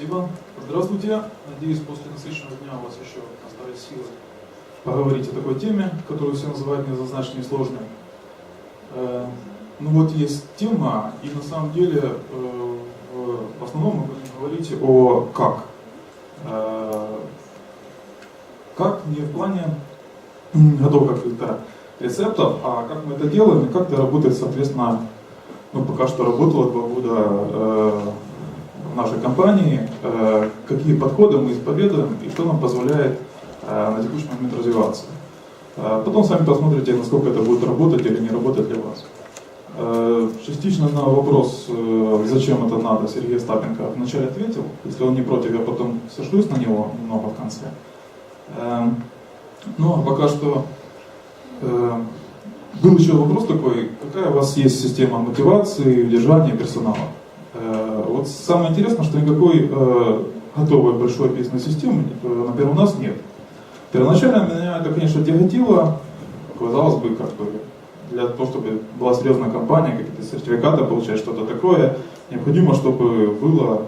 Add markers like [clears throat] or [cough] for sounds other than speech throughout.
Спасибо. Здравствуйте. Надеюсь, после насыщенного дня у вас еще остались силы поговорить о такой теме, которую все называют неоднозначной и сложной. Э, Ну вот есть тема, и на самом деле э, в основном мы будем говорить о как. Э, Как не в плане м, готовых каких-то рецептов, а как мы это делаем и как это работает, соответственно, ну, пока что работало два года нашей компании, э, какие подходы мы исповедуем и что нам позволяет э, на текущий момент развиваться. Э, Потом сами посмотрите, насколько это будет работать или не работать для вас. Частично на вопрос, зачем это надо, Сергей Остапенко вначале ответил. Если он не против, я потом сошлюсь на него немного в конце. Э, Ну, а пока что был еще вопрос такой, какая у вас есть система мотивации, удержания персонала? Э, Вот самое интересное, что никакой э, готовой большой бизнес-системы, э, например, у нас нет. Первоначально меня это, конечно, тяготило, казалось бы, как бы для того, чтобы была серьезная компания, какие-то сертификаты получать, что-то такое, необходимо, чтобы была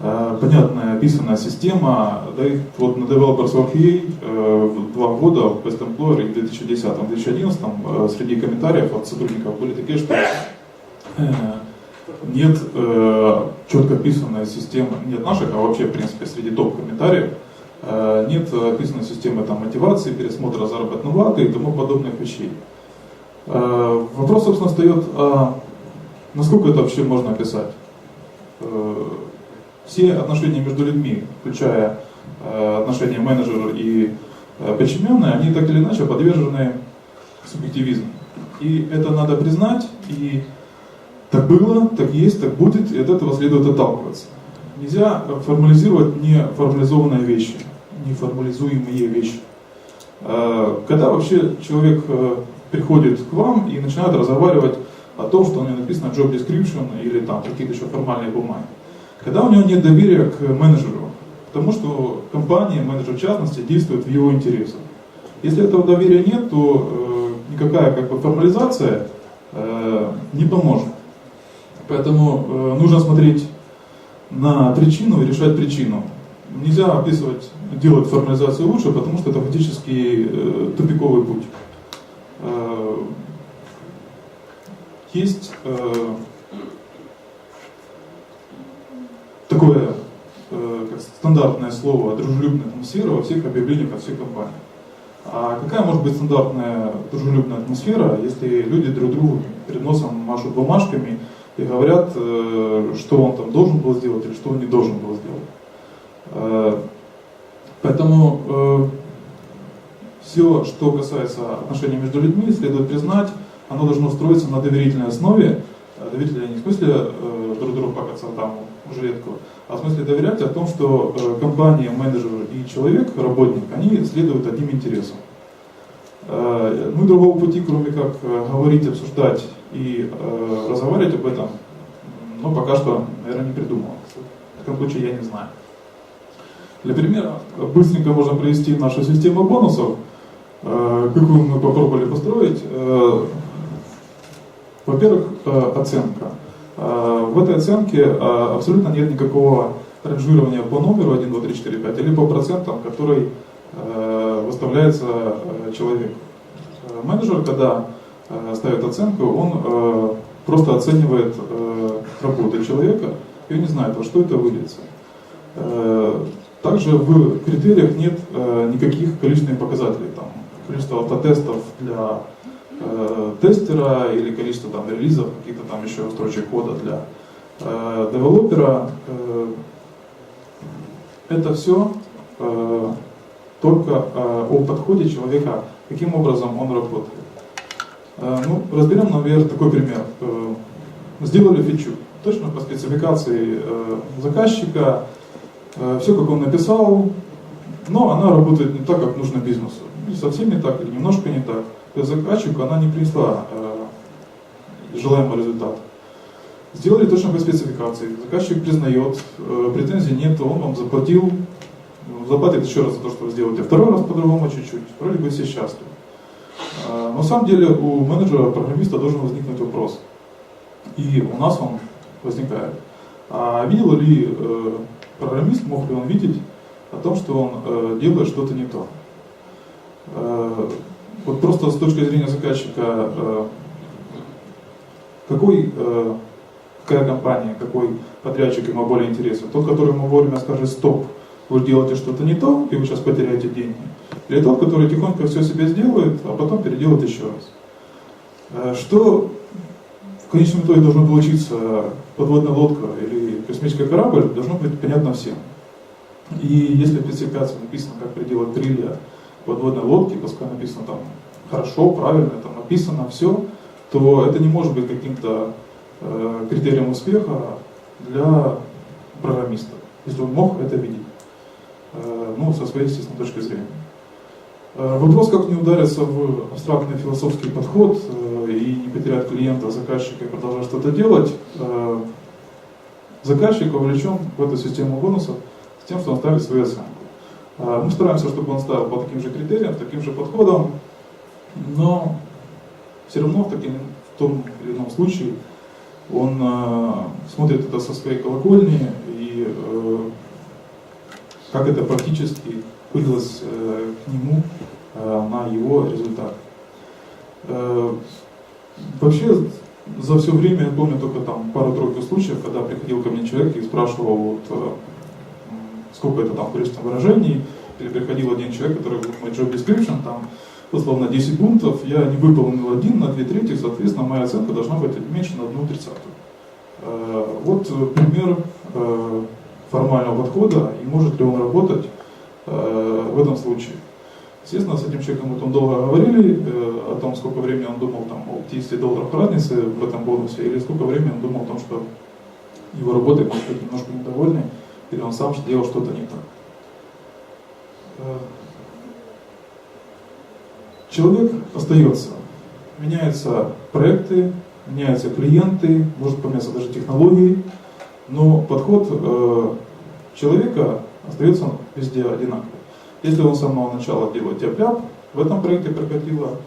э, понятная описанная система, да и вот на Developers WorkUA э, два года в Best Employer в 2010-2011 э, среди комментариев от сотрудников были такие, что э, нет э, четко описанной системы, нет наших, а вообще, в принципе, среди топ-комментариев, э, нет описанной системы там, мотивации, пересмотра заработной платы и тому подобных вещей. Э, вопрос, собственно, встает, а насколько это вообще можно описать? Э, все отношения между людьми, включая э, отношения менеджера и э, подчиненные, они так или иначе подвержены субъективизму. И это надо признать, и так было, так есть, так будет, и от этого следует отталкиваться. Нельзя формализировать неформализованные вещи, неформализуемые вещи. Э, Когда вообще человек э, приходит к вам и начинает разговаривать о том, что у него написано job description или там какие-то еще формальные бумаги. Когда у него нет доверия к менеджеру, потому что компания, менеджер в частности, действует в его интересах. Если этого доверия нет, то э, никакая как бы, формализация э, не поможет. Поэтому э, нужно смотреть на причину и решать причину. Нельзя описывать, делать формализацию лучше, потому что это фактически э, тупиковый путь. Э, есть такое как стандартное слово дружелюбная атмосфера во всех объявлениях от всех компаний. А какая может быть стандартная дружелюбная атмосфера, если люди друг другу перед носом машут бумажками и говорят, э, что он там должен был сделать или что он не должен был сделать? Э, Поэтому э, все, что касается отношений между людьми, следует признать, оно должно строиться на доверительной основе. Доверительной не в смысле друг другу пакаться там в жилетку, а в смысле доверять о том, что компания, менеджер и человек, работник, они следуют одним интересам. Ну и другого пути, кроме как говорить, обсуждать и э, разговаривать об этом, ну пока что, наверное, не придумал. В таком случае я не знаю. Для примера, быстренько можно привести нашу систему бонусов, э, какую мы попробовали построить. Э, Во-первых, э, оценка. Э, В этой оценке э, абсолютно нет никакого ранжирования по номеру 1, 2, 3, 4, 5 или по процентам, который э, выставляется э, человек. Э, Менеджер, когда ставит оценку, он э, просто оценивает э, работу человека, и не знает, во что это выльется. Э, Также в критериях нет э, никаких количественных показателей, там, количество автотестов для э, тестера или количество там, релизов, каких-то там еще строчек кода для э, девелопера. Э, это все э, только э, о подходе человека, каким образом он работает. Э, ну, разберем, наверное, такой пример. Э, сделали фичу, точно по спецификации э, заказчика, э, все как он написал, но она работает не так, как нужно бизнесу. Не совсем не так, или немножко не так. Заказчику она не принесла э, желаемый результат. Сделали точно по спецификации. Заказчик признает, претензий нет, он вам заплатил, ну, заплатит еще раз за то, что вы сделаете, второй раз по-другому чуть-чуть. Вроде бы все счастливы. Но на самом деле у менеджера, программиста должен возникнуть вопрос. И у нас он возникает. А видел ли э, программист, мог ли он видеть о том, что он э, делает что-то не то. Э, вот просто с точки зрения заказчика, какой, какая компания, какой подрядчик ему более интересен? Тот, который ему вовремя скажет «стоп», вы делаете что-то не то, и вы сейчас потеряете деньги. Или тот, который тихонько все себе сделает, а потом переделает еще раз. Э, что в конечном итоге должно получиться подводная лодка или космический корабль, должно быть понятно всем. И если в спецификации написано, как приделать крылья подводной лодки, пускай написано там хорошо, правильно, там написано все, то это не может быть каким-то э, критерием успеха для программиста, если он мог это видеть. Э, ну, со своей, естественно, точки зрения. Э, вопрос, как не удариться в абстрактный философский подход э, и не потерять клиента, заказчика и продолжать что-то делать, заказчик вовлечен в эту систему бонусов с тем, что он ставит свою оценку. Мы стараемся, чтобы он ставил по таким же критериям, таким же подходам, но все равно в, таким, в том или ином случае он смотрит это со своей колокольни и как это практически вылилось э, к нему э, на его результат. Э, вообще, за все время я помню только там пару-тройку случаев, когда приходил ко мне человек и спрашивал, вот, сколько это там количество выражений, или приходил один человек, который в мой job description, там, условно, 10 пунктов, я не выполнил один на две трети, соответственно, моя оценка должна быть меньше на одну тридцатую. Вот пример формального подхода и может ли он работать э, в этом случае. Естественно, с этим человеком вот он долго говорили э, о том, сколько времени он думал там, о 50 долларов разницы в этом бонусе, или сколько времени он думал о том, что его работой может быть немножко недовольный, или он сам делал что-то не так. Э, человек остается, меняются проекты, меняются клиенты, может поменяться даже технологии, но подход э, человека остается везде одинаковый. Если он с самого начала делает тяп-ляп, в этом проекте прокатило,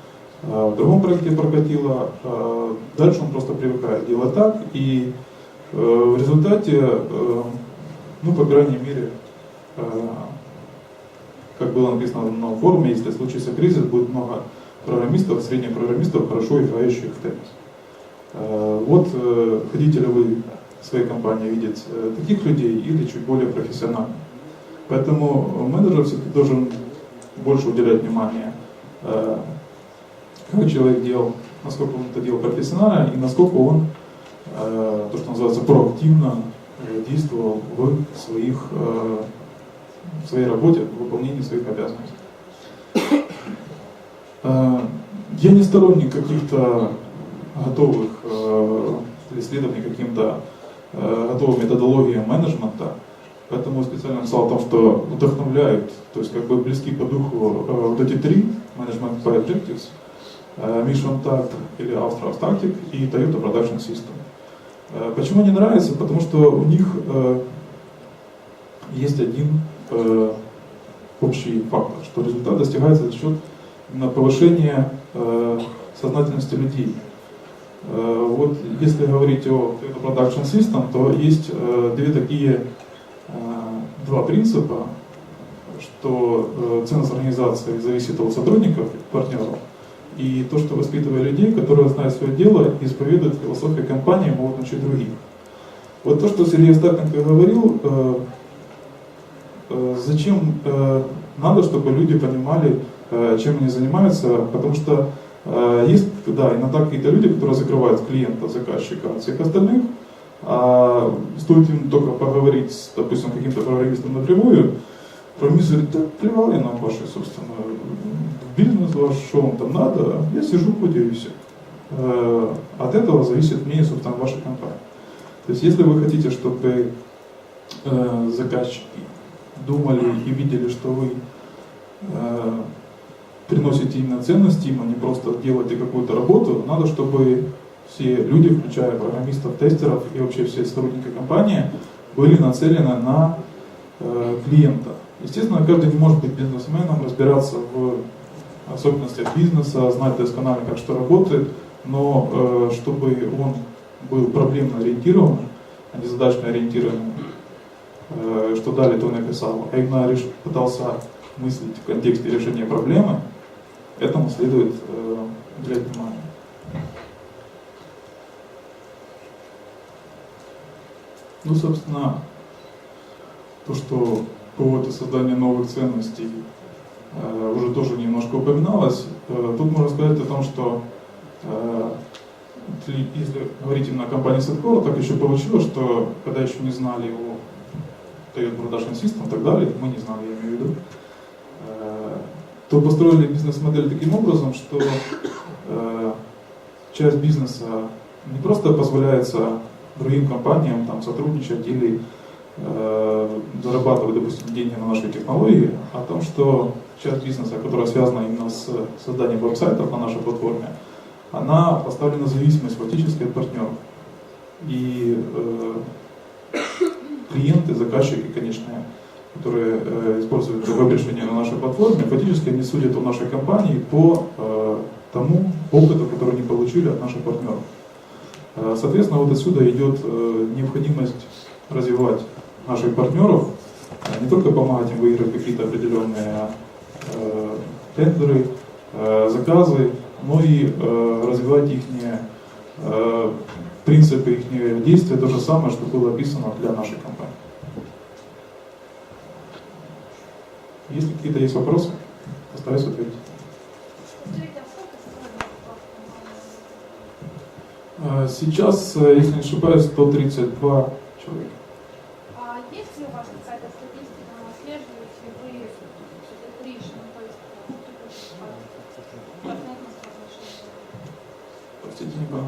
э, в другом проекте прокатило, э, дальше он просто привыкает делать так, и э, в результате, ну, по крайней мере, как было написано на форуме, если случится кризис, будет много программистов, средних программистов, хорошо играющих в теннис. Вот хотите ли вы своей компании видеть таких людей или чуть более профессионально. Поэтому менеджер все-таки должен больше уделять внимание, э, как человек делал, насколько он это делал профессионально и насколько он, э, то, что называется, проактивно действовал в, своих, в своей работе, в выполнении своих обязанностей. Я не сторонник каких-то готовых исследований каким-то Э, готовой методологии менеджмента, поэтому специально написал о том, что вдохновляют, то есть как бы близки по духу э, вот эти три, Management by Objectives, э, Mission Tact или Austral Tactic и Toyota Production System. Почему не нравится? Потому что у них есть один общий фактор, что результат достигается за счет именно повышения сознательности людей. Э, вот если говорить о Production System, то есть э, две такие, э, два принципа, что ценность организации зависит от сотрудников, партнеров, и то, что воспитывая людей, которые знают свое дело и исповедуют философию компании, могут научить других. Вот то, что Сергей Остапенко говорил, зачем надо, чтобы люди понимали, чем они занимаются, потому что Э, есть, да, иногда какие-то люди, которые закрывают клиента, заказчика от всех остальных, а стоит им только поговорить с, допустим, каким-то программистом напрямую, программист говорит, да плевал я на ваши, собственно, бизнес ваш, что вам там надо, я сижу, все. Э, от этого зависит мнение, собственно, вашей компании. То есть, если вы хотите, чтобы э, заказчики думали и видели, что вы приносите именно ценности им, а не просто делаете какую-то работу, надо, чтобы все люди, включая программистов, тестеров и вообще все сотрудники компании, были нацелены на э, клиента. Естественно, каждый не может быть бизнесменом, разбираться в особенностях бизнеса, знать досконально, как что работает, но э, чтобы он был проблемно ориентированным, а не задачно ориентированным, э, что дали, то написал, а именно реш- пытался мыслить в контексте решения проблемы, этому следует э, уделять внимание. Ну, собственно, то, что повод создания новых ценностей э, уже тоже немножко упоминалось. Э, тут можно сказать о том, что э, если- говорить именно о компании Setcore, так еще получилось, что когда еще не знали о Toyota Production System и так далее, мы не знали, я имею в виду, то построили бизнес-модель таким образом, что часть бизнеса не просто позволяется другим компаниям там, сотрудничать или э, зарабатывать, допустим, деньги на нашей технологии, о том, что часть бизнеса, которая связана именно с созданием веб-сайтов на нашей платформе, она поставлена в зависимость фактически от партнеров. И э, клиенты, заказчики, конечные, которые э, используют веб-решения на нашей платформе, фактически они судят о нашей компании по э, тому опыту, который они получили от наших партнеров. Э, Соответственно, вот отсюда идет э, необходимость развивать наших партнеров, э, не только помогать им выиграть какие-то определенные э, тендеры, э, заказы, но и развивать их принципы их действия, то же самое, что было описано для нашей компании. Если какие-то есть вопросы, постараюсь ответить. Скажите, а сколько сотрудников у вас в Э, компании? Сейчас, э, если не ошибаюсь, 132 человека. А есть ли у вас какая-то статистика, ну, отслеживаете ли вы то есть соотношения? Простите, не понял.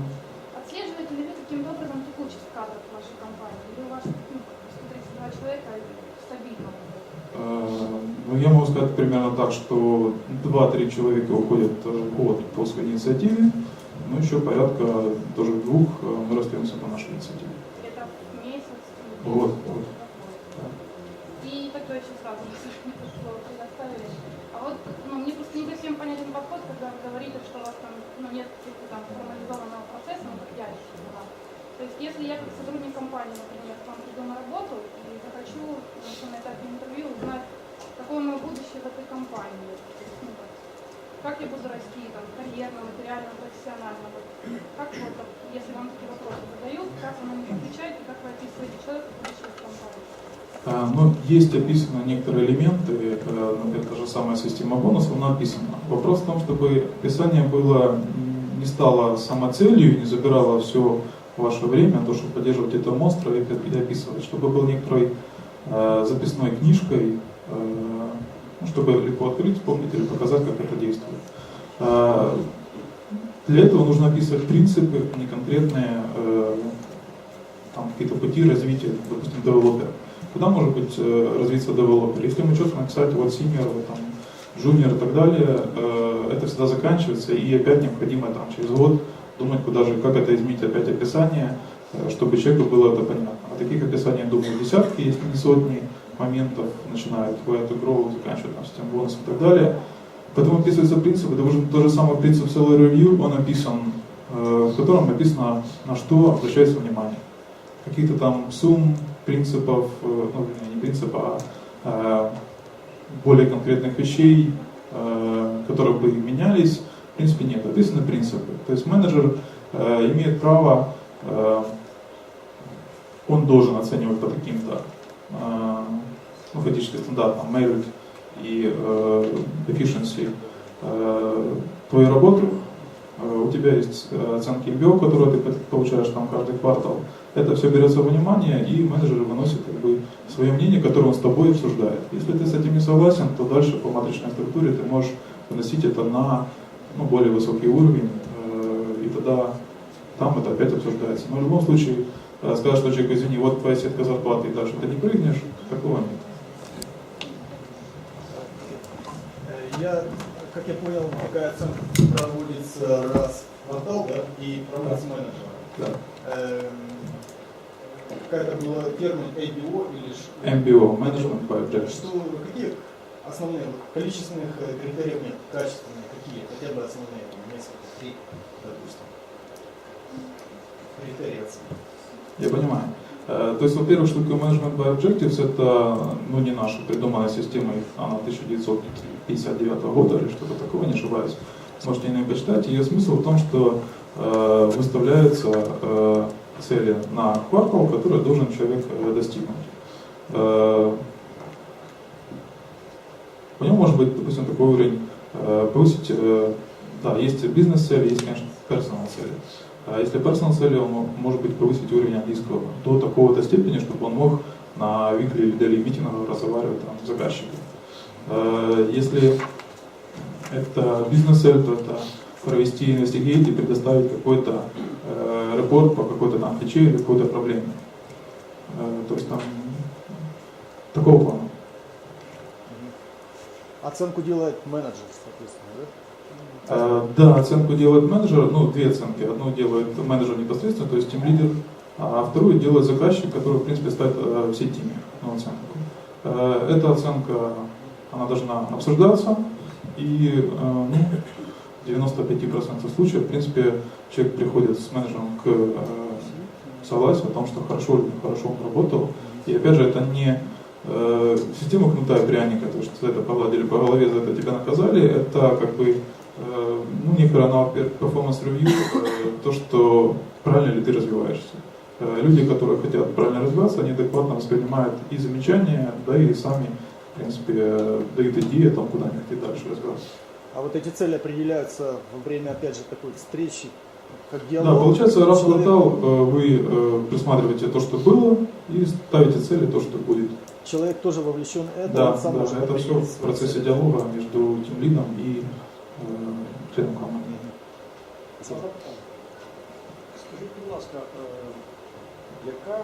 Отслеживаете ли вы каким-то образом текучесть кадров в вашей компании? Или у вас ну, 132 человека стабильно? Э, Ну, я могу сказать примерно так, что 2-3 человека уходят э, в год по своей инициативе, но еще порядка тоже двух э, мы расстаемся по нашей инициативе. Это в месяц? вот. И такое очень сразу, [laughs] пришло, предоставили. А вот ну, мне просто не совсем понятен подход, когда вы говорите, что у вас там ну, нет каких-то там формализованного процесса, ну как я еще была. То есть если я как сотрудник компании, например, к вам приду на работу и захочу ну, на этапе интервью узнать, какое мое будущее в этой компании, То есть, ну, вот, как я буду расти там, карьерно, материально, профессионально. Вот, как вот, если вам такие вопросы задают, как вы на них отвечаете, как вы описываете человека, будущее в компании? А, Ну, есть описаны некоторые элементы, например, та же самая система бонусов, она описана. Вопрос в том, чтобы описание было не стало самоцелью, не забирало все ваше время, то, чтобы поддерживать это монстра и описывать, чтобы был некоторой э, записной книжкой, э, чтобы легко открыть, вспомнить или показать, как это действует. Э, Для этого нужно описывать принципы, не конкретные э, там, какие-то пути развития, допустим, девелопера. Куда может быть э, развиться девелопер? Если мы четко написать вот senior, там, junior и так далее, э, это всегда заканчивается, и опять необходимо там, через год думать, куда же, как это изменить опять описание, чтобы человеку было это понятно. А таких описаний, думаю, десятки, если не сотни моментов, начиная от Way to Grow, заканчивая там, систем бонусов и так далее. Поэтому описываются принципы, это уже тот же самый принцип Seller Review, он описан, э, в котором написано, на что обращается внимание. Каких-то там сумм, принципов, э, ну, не принципа, а э, более конкретных вещей, которые бы менялись, в принципе, нет. Описаны принципы. То есть менеджер имеет право, он должен оценивать по таким-то, э, ну, фактически стандартам, merit и э, efficiency твою работу. Э, у тебя есть оценки MBO, которые ты получаешь там каждый квартал. Это все берется во внимание, и менеджер выносит как бы, свое мнение, которое он с тобой обсуждает. Если ты с этим не согласен, то дальше по матричной структуре ты можешь выносить это на ну, более высокий уровень, э, и тогда там это опять обсуждается. Но в любом случае, э, сказать, что человек, извини, вот твоя сетка зарплаты, и дальше ты не прыгнешь, такого нет. Э, Я, как я понял, такая оценка проводится раз в квартал, да, и проводится менеджером. Да. Эм, Какая-то была термин ABO или ш- MBO, Management by что, какие основные количественных э, критериев нет, качественные, какие, хотя бы основные, несколько, три, допустим, критерии оценки. Я понимаю. Э, То есть, во-первых, штука Management by Objectives это ну, не наша придуманная система, она 1959 года или что-то такого, не ошибаюсь. Можете не почитать. Ее смысл в том, что э, выставляются э, цели на квартал, которые должен человек э, достигнуть. Э, у него может быть, допустим, такой уровень э, повысить, э, да, есть бизнес-цели, есть, конечно, персонал цели. А если персонал цели, он мо- может быть повысить уровень английского до такого-то степени, чтобы он мог на викли или дали митингах разговаривать там, с заказчиком. Э, Если это бизнес-цель, то это провести инвестигейт и предоставить какой-то э, репорт по какой-то там фиче или какой-то проблеме. Э, то есть там такого плана. Оценку делает менеджер, соответственно, да? Э, Да, оценку делает менеджер, ну, две оценки. Одну делает менеджер непосредственно, то есть тим лидер, а вторую делает заказчик, который, в принципе, ставит э, все теме на оценку. Э, Эта оценка, она должна обсуждаться, и э, ну, в 95% случаев, в принципе, человек приходит с менеджером к э, согласию о том, что хорошо или нехорошо он работал. И опять же, это не система кнута и пряника, то есть за это погладили по голове, за это тебя наказали, это как бы ну, некий аналог performance review, э, то, что правильно ли ты развиваешься. Э, Люди, которые хотят правильно развиваться, они адекватно воспринимают и замечания, да и сами, в принципе, э, дают идеи о том, куда они хотят дальше развиваться. А вот эти цели определяются во время, опять же, такой встречи, как Да, диалог. получается, раз в квартал э, вы э, присматриваете то, что было, и ставите цели, то, что будет. Человек тоже вовлечен в это, Да, да, это все в процессе диалога между тем лидом и членом Скажіть, будь ласка, е, яка,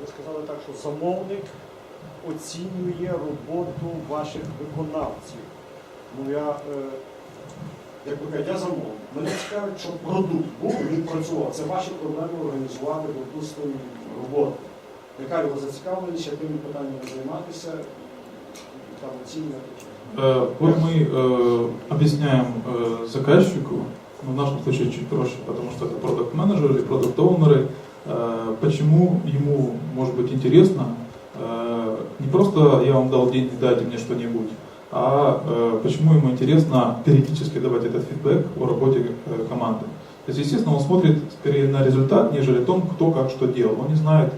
ви сказали так, що замовник оцінює роботу ваших виконавців. Ну я, е, як ви кажете, я замовник. Мене цікавить, щоб продукт був, він працював. Це ваші проблеми організувати, допустимо, роботу. Яка його зацікавленість, якими питаннями займатися, там оцінювати. Э, Вот мы э, объясняем э, заказчику, ну, в нашем случае чуть проще, потому что это продукт менеджеры или продукт оунеры почему ему может быть интересно, не просто я вам дал деньги, дайте мне что-нибудь, а почему ему интересно периодически давать этот фидбэк о работе команды. То есть, естественно, он смотрит скорее на результат, нежели о том, кто как что делал. Он не знает,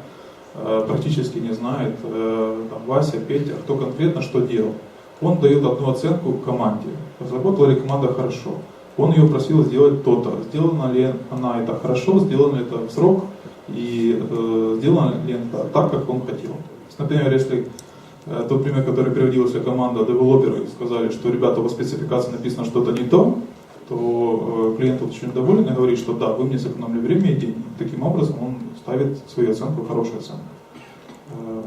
практически не знает, там, Вася, Петя, кто конкретно что делал. Он дает одну оценку команде. Разработала ли команда хорошо? Он ее просил сделать то-то. Сделана ли она это хорошо, сделано ли это в срок и э, сделано ли это так, как он хотел. Например, если э, тот пример, который приводился команда девелоперы, сказали, что ребята, в спецификации написано что-то не то, то э, клиент очень доволен и говорит, что да, вы мне сэкономили время и деньги. Таким образом он ставит свою оценку, хорошую оценку. Э,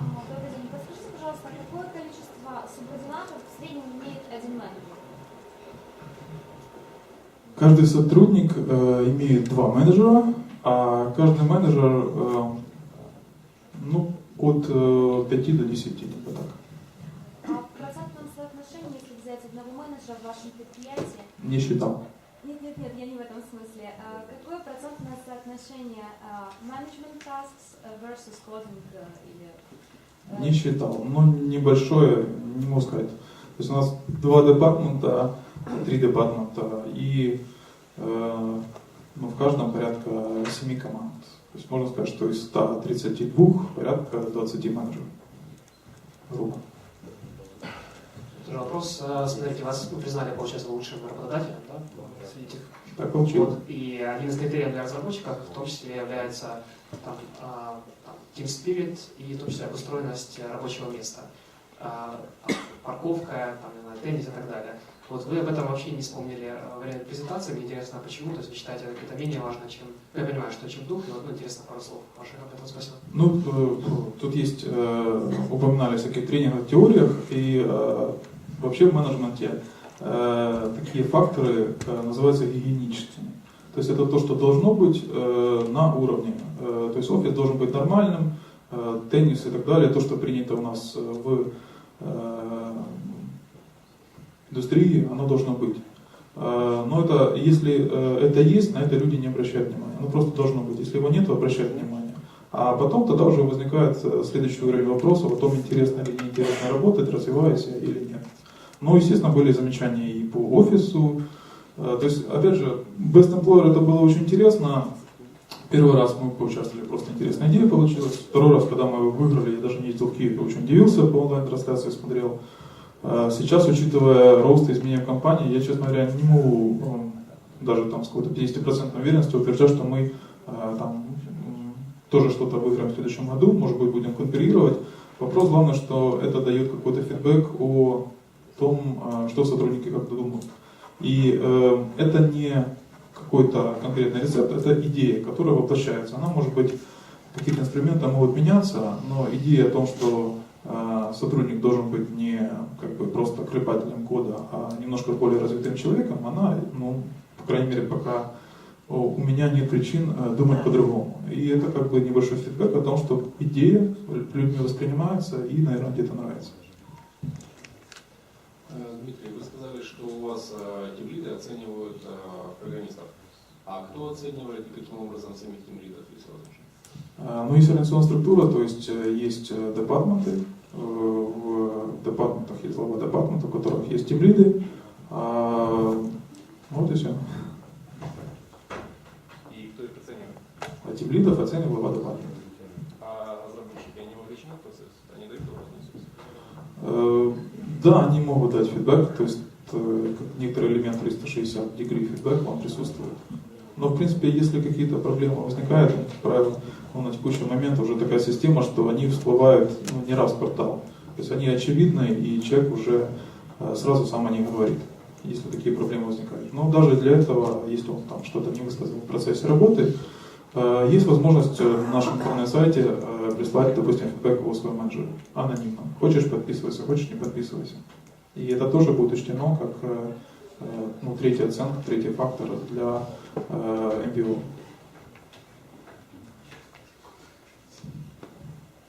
А, Добрый день. Подскажите, пожалуйста, какое количество субординатов в среднем имеет один менеджер? Каждый сотрудник э, имеет два менеджера, а каждый менеджер э, ну, от э, 5 до 10, типа так. А в процентном соотношении, если взять одного менеджера в вашем предприятии, Не считал. нет, нет, нет, я не в этом смысле. А какое процентное соотношение а, management tasks versus coding э, или... э, Не считал, но небольшое, не могу сказать. То есть у нас два департамента, три департамента, и э, ну, в каждом порядка 7 команд. То есть можно сказать, что из 132 порядка 20 менеджеров. Рук. Тоже вопрос. Э, Смотрите, вас ну, признали, получается, лучшим работодателем, да? Среди этих. Так получилось. Вот. И один из критериев для разработчиков в том числе является там, а, там, team spirit и в том числе обустроенность рабочего места. Там, парковка, там, теннис и так далее. Вот вы об этом вообще не вспомнили э, во время презентации. Мне интересно, почему. То есть вы считаете, это менее важно, чем... Я понимаю, что чем дух, и вот ну, интересно пару слов ваших об этом. Спасибо. Ну, э, тут есть, э, упоминали всяких тренингах, теориях, и э, вообще в менеджменте такие факторы называются гигиеническими. То есть это то, что должно быть на уровне. То есть офис должен быть нормальным, теннис и так далее, то, что принято у нас в индустрии, оно должно быть. Э, Но это, если э, это есть, на это люди не обращают внимания. Ну просто должно быть. Если его нет, то обращают внимание. А потом тогда уже возникает э, следующий уровень вопросов о том, интересно или неинтересно работать, развиваясь я или нет. Ну, естественно, были замечания и по офису. То есть, опять же, Best Employer это было очень интересно. Первый раз мы поучаствовали, просто интересная идея получилась. Второй раз, когда мы выиграли, я даже не ездил в Киев, я очень удивился, по онлайн-трансляции смотрел. Э, Сейчас, учитывая рост и изменения компании, я, честно говоря, не могу ну, даже там с какой-то 50% уверенностью утверждать, что мы э, там тоже что-то выиграем в следующем году, может быть, будем конкурировать. Вопрос главное, что это дает какой-то фидбэк о том, э, что сотрудники как-то думают. И э, это не какой-то конкретный рецепт, это идея, которая воплощается. Она может быть, какие-то инструменты могут меняться, но идея о том, что сотрудник должен быть не как бы просто клепателем кода, а немножко более развитым человеком, она, ну, по крайней мере, пока у меня нет причин э, думать по-другому. И это как бы небольшой фидбэк о том, что идея людьми воспринимается и, наверное, где-то нравится. Э, Дмитрий, вы сказали, что у вас э, тимлиды оценивают программистов. А кто оценивает и каким образом самих тимлидов, если возможно? А, Ну, есть организационная структура, то есть э, есть э, департаменты, э, в департаментах есть глава департамента, у которых есть тимлиды, А, вот и все. И кто их оценивает? А тимлидов оценивает глава департамента. А разработчики, они вовлечены в процесс? Они дают обратную Да, они могут дать фидбэк, то есть некоторый элемент 360 degree фидбэк, он присутствует. Но, в принципе, если какие-то проблемы возникают, правило, ну, на текущий момент уже такая система, что они всплывают ну, не раз в квартал. То есть они очевидны, и человек уже э, сразу сам о них говорит, если такие проблемы возникают. Но даже для этого, если он там что-то не высказал в процессе работы, э, есть возможность э, на нашем интернет-сайте прислать, допустим, фидбэк его своему менеджеру анонимно. Хочешь подписывайся, хочешь не подписывайся. И это тоже будет учтено как ну, третья оценка, третий фактор для MBO.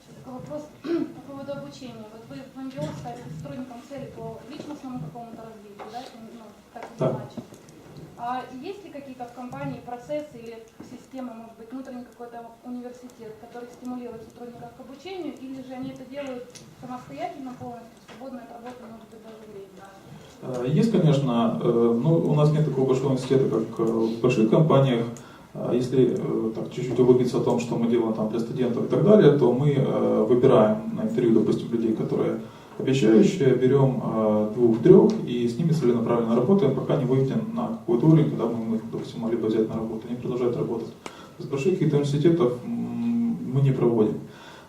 Еще такой вопрос [clears throat] по поводу обучения. Вот вы в МГО ставите сотрудникам цели по личностному какому-то развитию, да, ну, так или Да. иначе. А есть ли какие-то в компании процессы или система, может быть, внутренний какой-то университет, который стимулирует сотрудников к обучению, или же они это делают самостоятельно полностью, в свободное от работы, может быть, даже время? Э, Есть, конечно, э, ну, у нас нет такого большого университета, как э, в больших компаниях. А Если э, так чуть-чуть углубиться о том, что мы делаем там для студентов и так далее, то мы э, выбираем на интервью, допустим, людей, которые обещающие, берем э, двух-трех и с ними целенаправленно работаем, пока не выйдем на какой-то уровень, когда мы их, допустим, могли бы взять на работу. Они продолжают работать. С больших каких-то университетов мы не проводим.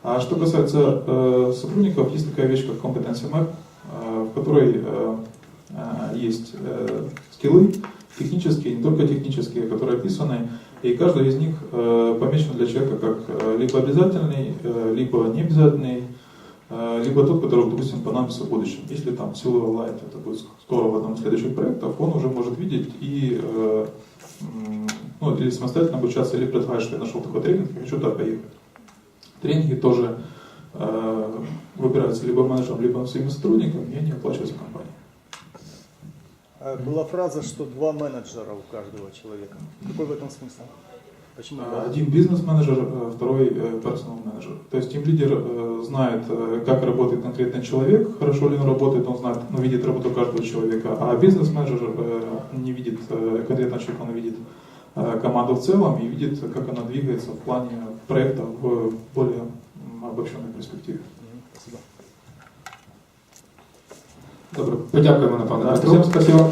А что касается э, сотрудников, есть такая вещь, как компетенция map, э, в которой э, э, есть э, скиллы технические, не только технические, которые описаны, и каждый из них э, помечен для человека как э, либо обязательный, э, либо необязательный, либо тот, который, допустим, понадобится в будущем. Если там Silver Light, это будет скоро в одном из следующих проектов, он уже может видеть и ну, или самостоятельно обучаться, или предлагать, что я нашел такой тренинг, я хочу туда поехать. Тренинги тоже выбираются либо менеджером, либо своими сотрудниками, и они оплачиваются компанией. Э, Была фраза, что два менеджера у каждого человека. Какой в этом смысл? Почему два? Один бизнес-менеджер, э, второй э, персонал менеджер. То есть тим лидер э, знает, э, как работает конкретный человек, хорошо ли он работает, он знает, ну, видит работу каждого человека, а бизнес-менеджер э, не видит э, конкретного человека, он видит э, команду в целом и видит, как она двигается в плане проекта в более обобщенной перспективе. Мгм, Спасибо. Добре, подякуємо напевно. Всем спасибо.